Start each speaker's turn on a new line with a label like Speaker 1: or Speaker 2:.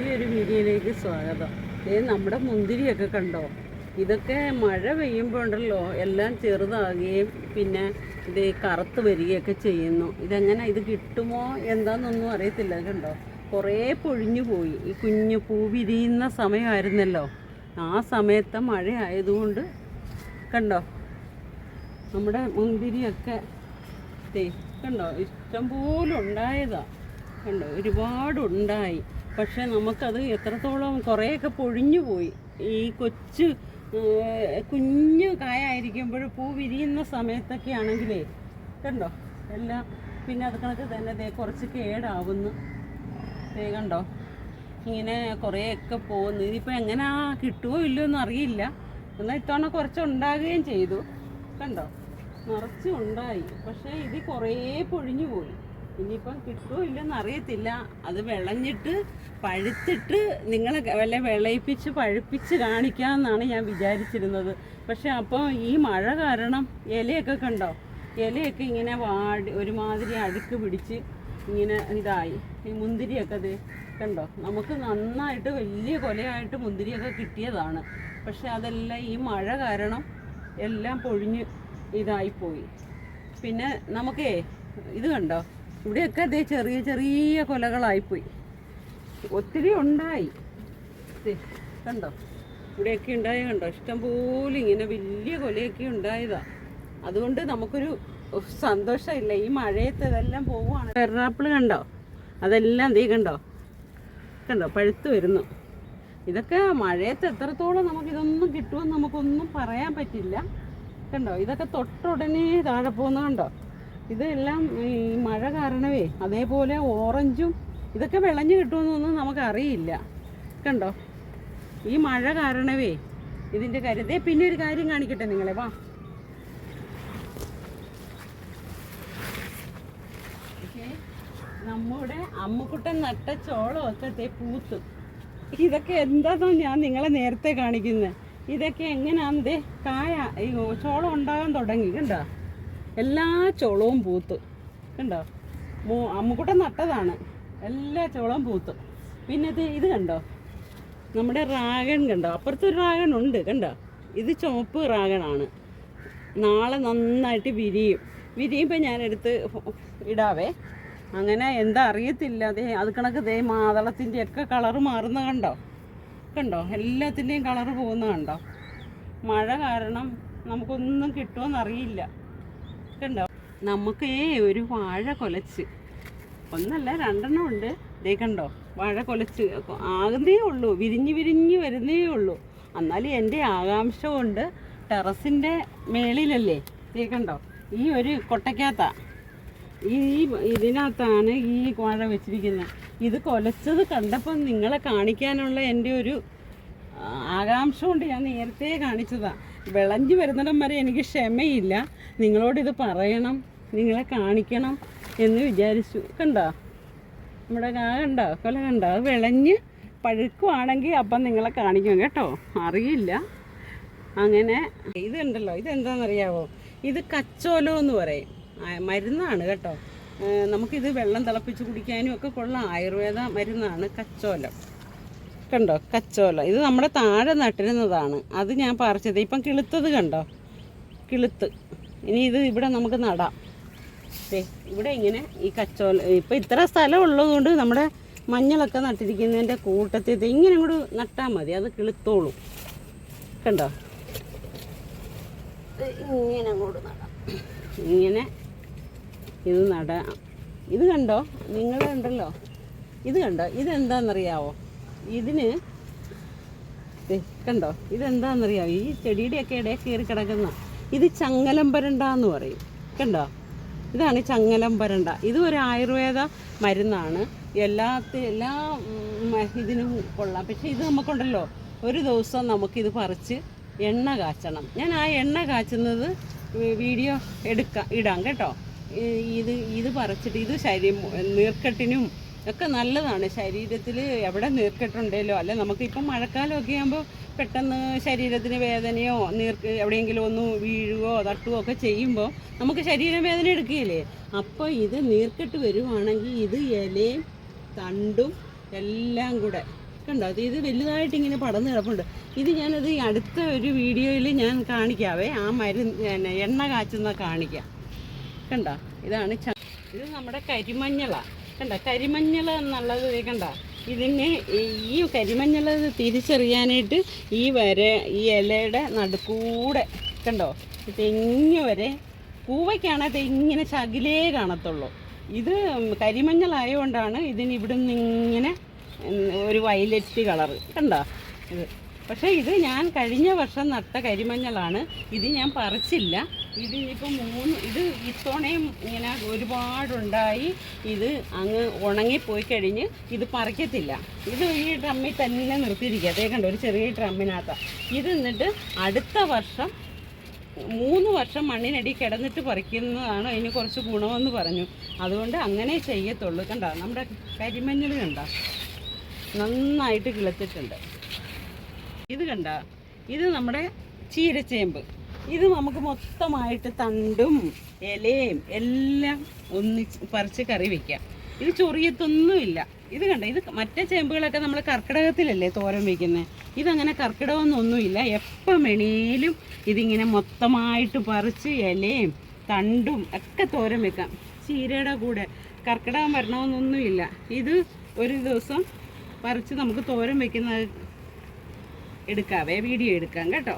Speaker 1: പുതിയൊരു വീഡിയോയിലേക്ക് സ്വാഗതം. ഏ നമ്മുടെ മുന്തിരിയൊക്കെ കണ്ടോ? ഇതൊക്കെ മഴ പെയ്യുമ്പോൾ ഉണ്ടല്ലോ എല്ലാം ചെറുതാകുകയും പിന്നെ ഇത് കറുത്ത് വരികയൊക്കെ ചെയ്യുന്നു. ഇതെങ്ങനെ ഇത് കിട്ടുമോ എന്താണെന്നൊന്നും അറിയത്തില്ല. കണ്ടോ? കുറേ പൊഴിഞ്ഞു പോയി. ഈ കുഞ്ഞു പൂ വിരിയുന്ന സമയമായിരുന്നല്ലോ. ആ സമയത്തെ മഴ ആയതുകൊണ്ട് കണ്ടോ? നമ്മുടെ മുന്തിരിയൊക്കെ കണ്ടോ? ഇഷ്ടംപോലെ ഉണ്ടായതാ. കണ്ടോ? ഒരുപാടുണ്ടായി. പക്ഷെ നമുക്കത് എത്രത്തോളം കുറേയൊക്കെ പൊഴിഞ്ഞു പോയി. ഈ കൊച്ചു കുഞ്ഞു കായായിരിക്കുമ്പോൾ പൂ വിരിയുന്ന സമയത്തൊക്കെ ആണെങ്കിലേ കണ്ടോ? എല്ലാം പിന്നെ അത് കണക്ക് തന്നെ ദേ കുറച്ച് കേടാവുന്നു. ദേ കണ്ടോ? ഇങ്ങനെ കുറേയൊക്കെ പോകുന്നു ഇതിപ്പോൾ എങ്ങനെയാ കിട്ടുമോ ഇല്ലയോ എന്ന് അറിയില്ല. എന്നാൽ ഇത്തവണ കുറച്ച് ഉണ്ടാകുകയും ചെയ്തു. കണ്ടോ? നിറച്ച് ഉണ്ടായി. പക്ഷേ ഇത് കുറേ പൊഴിഞ്ഞു പോയി. ഇനിയിപ്പം കിട്ടുമോ ഇല്ലെന്ന് അറിയത്തില്ല. അത് വിളഞ്ഞിട്ട് പഴുത്തിട്ട് നിങ്ങളെ വല്ല വിളയിപ്പിച്ച് പഴുപ്പിച്ച് കാണിക്കാമെന്നാണ് ഞാൻ വിചാരിച്ചിരുന്നത്. പക്ഷെ അപ്പോൾ ഈ മഴ കാരണം ഇലയൊക്കെ കണ്ടോ? ഇലയൊക്കെ ഇങ്ങനെ വാടി ഒരുമാതിരി അഴുക്ക് പിടിച്ച് ഇങ്ങനെ ഇതായി. ഈ മുന്തിരിയൊക്കെ അത് കണ്ടോ? നമുക്ക് നന്നായിട്ട് വലിയ കൊലയായിട്ട് മുന്തിരിയൊക്കെ കിട്ടിയതാണ്. പക്ഷെ അതെല്ലാം ഈ മഴ കാരണം എല്ലാം പൊഴിഞ്ഞ് ഇതായിപ്പോയി. പിന്നെ നമുക്കേ ഇത് കണ്ടോ? ഇവിടെയൊക്കെ അതേ ചെറിയ ചെറിയ കൊലകളായിപ്പോയി. ഒത്തിരി ഉണ്ടായി. കണ്ടോ? ഇവിടെയൊക്കെ ഉണ്ടായ കണ്ടോ? ഇഷ്ടംപോലെ ഇങ്ങനെ വലിയ കൊലയൊക്കെ ഉണ്ടായതാ. അതുകൊണ്ട് നമുക്കൊരു സന്തോഷമില്ല. ഈ മഴയത്ത് ഇതെല്ലാം പോവുകയാണ്. എറാപ്പിൾ കണ്ടോ? അതെല്ലാം തീ കണ്ടോ? കണ്ടോ? പഴുത്ത് വരുന്നു. ഇതൊക്കെ മഴയത്ത് എത്രത്തോളം നമുക്കിതൊന്നും കിട്ടുമെന്ന് നമുക്കൊന്നും പറയാൻ പറ്റില്ല. കണ്ടോ? ഇതൊക്കെ തൊട്ടുടനെ താഴെ പോകുന്ന കണ്ടോ? ഇതെല്ലാം ഈ മഴ കാരണമേ അതേപോലെ ഓറഞ്ചും ഇതൊക്കെ വിളഞ്ഞു കിട്ടുമെന്നൊന്നും നമുക്കറിയില്ല. കണ്ടോ? ഈ മഴ കാരണമേ ഇതിന്റെ കാര്യത്തെ പിന്നെ ഒരു കാര്യം കാണിക്കട്ടെ നിങ്ങളെ. വാ. നമ്മുടെ അമ്മുക്കുട്ടൻ നട്ട ചോളമൊക്കെ ദേ പൂത്തു. ഇതൊക്കെ എന്താണോ ഞാൻ നിങ്ങളെ നേരത്തെ കാണിക്കുന്നത് ഇതൊക്കെ എങ്ങനെയാന്ന് ദേ കായ ചോളം ഉണ്ടാകാൻ തുടങ്ങി. കണ്ടോ? എല്ലാ ചോളവും പൂത്തു. കണ്ടോ? മൂ അമ്മുക്കുട്ടൻ നട്ടതാണ്. എല്ലാ ചോളവും പൂത്തു. പിന്നെ ഇത് ഇത് കണ്ടോ? നമ്മുടെ റാഗൺ കണ്ടോ? അപ്പുറത്തൊരു റാഗൺ ഉണ്ട് കണ്ടോ? ഇത് ചുവപ്പ് റാഗണാണ്. നാളെ നന്നായിട്ട് വിരിയും. വിരിയുമ്പോൾ ഞാനെടുത്ത് ഇടാവേ. അങ്ങനെ എന്താ അറിയത്തില്ല. അതേ അത് കണക്ക് ദേ മാതളത്തിന്റെ ഒക്കെ കളറ് മാറുന്ന കണ്ടോ? കണ്ടോ? എല്ലാത്തിന്റെയും കളറ് പോകുന്ന കണ്ടോ? മഴ കാരണം നമുക്കൊന്നും കിട്ടുമെന്ന് അറിയില്ല കണ്ടോ നമുക്ക് ഒരു വാഴ കൊലച്ച് ഒന്നല്ല രണ്ടെണ്ണം ഉണ്ട്. ദേ കണ്ടോ വാഴ കൊലച്ച് ആകുന്നേ ഉള്ളൂ വിരിഞ്ഞ് വിരിഞ്ഞ് വരുന്നേ ഉള്ളൂ. എന്നാലും എന്റെ ആകാംക്ഷ കൊണ്ട് ടെറസിന്റെ മേളിലല്ലേ ദേ കണ്ടോ ഈ ഒരു കൊട്ടയ്ക്കകത്താ. ഈ ഇതിനകത്താണ് ഈ വാഴ വെച്ചിരിക്കുന്നത്. ഇത് കൊലച്ചത് കണ്ടപ്പോൾ നിങ്ങളെ കാണിക്കാനുള്ള എന്റെ ഒരു ആകാംക്ഷ കൊണ്ട് ഞാൻ നേരത്തെ കാണിച്ചതാ. വിളഞ്ഞു വരുന്നിടം വരെ എനിക്ക് ക്ഷമയില്ല. നിങ്ങളോടിത് പറയണം നിങ്ങളെ കാണിക്കണം എന്ന് വിചാരിച്ചു. കണ്ടോ? നമ്മുടെ കാ കണ്ടോ? കൊല കണ്ടോ? അത് വിളഞ്ഞ് പഴുക്കുവാണെങ്കിൽ അപ്പം നിങ്ങളെ കാണിക്കും കേട്ടോ. അറിയില്ല. അങ്ങനെ ഇതുണ്ടല്ലോ. ഇതെന്താണെന്നറിയാവോ? ഇത് കച്ചോലോ എന്ന് പറയും. മരുന്നാണ് കേട്ടോ. നമുക്കിത് വെള്ളം തിളപ്പിച്ച് കുടിക്കാനും ഒക്കെ കൊള്ളാം. ആയുർവേദ മരുന്നാണ് കച്ചോലം. കണ്ടോ? കച്ചോല. ഇത് നമ്മുടെ താഴെ നട്ടിരുന്നതാണ്. അത് ഞാൻ പറിച്ചത്. ഇപ്പം കിളുത്തത് കണ്ടോ? കിളുത്ത്. ഇനി ഇത് ഇവിടെ നമുക്ക് നടാം. ഇവിടെ ഇങ്ങനെ ഈ കച്ചോല ഇപ്പം ഇത്ര സ്ഥലം ഉള്ളതുകൊണ്ട് നമ്മുടെ മഞ്ഞളൊക്കെ നട്ടിരിക്കുന്നതിന്റെ കൂട്ടത്തിൽ ഇങ്ങനെ കൂടെ നട്ടാൽ മതി. അത് കിളുത്തോളും. കണ്ടോ? ഇങ്ങനെ അങ്ങോട്ട് നടാം. ഇങ്ങനെ ഇത് നടാം. ഇത് കണ്ടോ? നിങ്ങൾ കണ്ടല്ലോ? ഇത് കണ്ടോ? ഇതെന്താണെന്നറിയാവോ? ഇതിന് കണ്ടോ? ഇതെന്താണെന്നറിയാം ഈ ചെടിയുടെയൊക്കെ ഇടയിൽ കയറി കിടക്കുന്ന ഇത് ചങ്ങലം പരണ്ട എന്ന് പറയും. കണ്ടോ? ഇതാണ് ചങ്ങലം പരണ്ട ഇത് ഒരു ആയുർവേദ മരുന്നാണ്. എല്ലാത്തി എല്ലാ ഇതിനും കൊള്ളാം. പക്ഷേ ഇത് നമുക്കുണ്ടല്ലോ. ഒരു ദിവസം നമുക്കിത് പറിച്ച് എണ്ണ കാച്ചണം. ഞാൻ ആ എണ്ണ കാച്ചുന്നത് വീഡിയോ എടുക്കാം ഇടാം കേട്ടോ. ഇത് ഇത് പറിച്ചിട്ട് ഇത് ശരീരം നീർക്കെട്ടിനും ഒക്കെ നല്ലതാണ്. ശരീരത്തിൽ എവിടെ നീർക്കെട്ടുണ്ടല്ലോ അല്ലെ നമുക്കിപ്പം മഴക്കാലമൊക്കെ ആകുമ്പോൾ പെട്ടെന്ന് ശരീരത്തിന് വേദനയോ നീർക്ക് എവിടെയെങ്കിലും ഒന്ന് വീഴുകയോ തട്ടുകയോ ഒക്കെ ചെയ്യുമ്പോൾ നമുക്ക് ശരീരം വേദന എടുക്കുകയില്ലേ? അപ്പോൾ ഇത് നീർക്കെട്ട് വരുവാണെങ്കിൽ ഇത് ഇലയും തണ്ടും എല്ലാം കൂടെ. കണ്ടോ? അത് ഇത് വലുതായിട്ട് ഇങ്ങനെ പടന്ന് കിടപ്പുണ്ട്. ഇത് ഞാനത് അടുത്ത ഒരു വീഡിയോയിൽ ഞാൻ കാണിക്കാവേ. ആ മരുന്ന് എണ്ണ കാച്ചുന്ന കാണിക്കാം. കണ്ടോ? ഇതാണ് ഇത് നമ്മുടെ കരിമഞ്ഞളാണ് കണ്ട കരിമഞ്ഞൾ എന്നുള്ളത് കണ്ട ഇതിന് ഈ കരിമഞ്ഞൾ തിരിച്ചറിയാനായിട്ട് ഈ വര ഈ ഇലയുടെ നടുക്കൂടെ കണ്ടോ? തെങ്ങ് വരെ പൂവയ്ക്കാണത് ഇങ്ങനെ ചകിലേ കാണത്തുള്ളൂ. ഇത് കരിമഞ്ഞളായതുകൊണ്ടാണ് ഇതിന് ഇവിടെ നിന്ന് ഇങ്ങനെ ഒരു വയലറ്റ് കളറ് കണ്ടോ? ഇത്. പക്ഷേ ഇത് ഞാൻ കഴിഞ്ഞ വർഷം നട്ട കരിമഞ്ഞളാണ്. ഇത് ഞാൻ പറിച്ചില്ല. ഇത് ഇപ്പം മൂന്ന് ഇത് ഇത്തവണയും ഇങ്ങനെ ഒരുപാടുണ്ടായി. ഇത് അങ്ങ് ഉണങ്ങിപ്പോയി കഴിഞ്ഞ് ഇത് പറിക്കത്തില്ല. ഇത് ഈ ഡ്രമ്മിൽ തന്നെ നിർത്തിയിരിക്കുക. അതേ കണ്ടോ ഒരു ചെറിയ ഡ്രമ്മിനകത്താണ് ഇത് എന്നിട്ട് അടുത്ത വർഷം മൂന്ന് വർഷം മണ്ണിനടി കിടന്നിട്ട് പറിക്കുന്നതാണ് അതിന് കുറച്ച് ഗുണമെന്ന് പറഞ്ഞു. അതുകൊണ്ട് അങ്ങനെ ചെയ്യത്തുള്ളൂ. കണ്ടോ നമ്മുടെ കരിമഞ്ഞൾ കണ്ട? നന്നായിട്ട് കിളത്തിട്ടുണ്ട്. ഇത് കണ്ട? ഇത് നമ്മുടെ ചീരച്ചേമ്പ്. ഇത് നമുക്ക് മൊത്തമായിട്ട് തണ്ടും ഇലയും എല്ലാം ഒന്നിച്ച് പറിച്ച് കറി വെക്കാം. ഇത് ചൊറിയത്തൊന്നുമില്ല. ഇത് കണ്ട? ഇത് മറ്റേ ചേമ്പുകളൊക്കെ നമ്മൾ കർക്കിടകത്തിലല്ലേ തോരൻ വയ്ക്കുന്നത് ഇതങ്ങനെ കർക്കിടകമൊന്നുമില്ല. എപ്പം വേണേലും ഇതിങ്ങനെ മൊത്തമായിട്ട് പറിച്ച് ഇലയും തണ്ടും ഒക്കെ തോരൻ വെക്കാം. ചീരയുടെ കൂടെ. കർക്കിടകം വരണമെന്നൊന്നുമില്ല. ഇത് ഒരു ദിവസം പറിച്ച് നമുക്ക് തോരൻ വെക്കുന്നത് എടുക്കാവേ വീഡിയോ എടുക്കാം കേട്ടോ.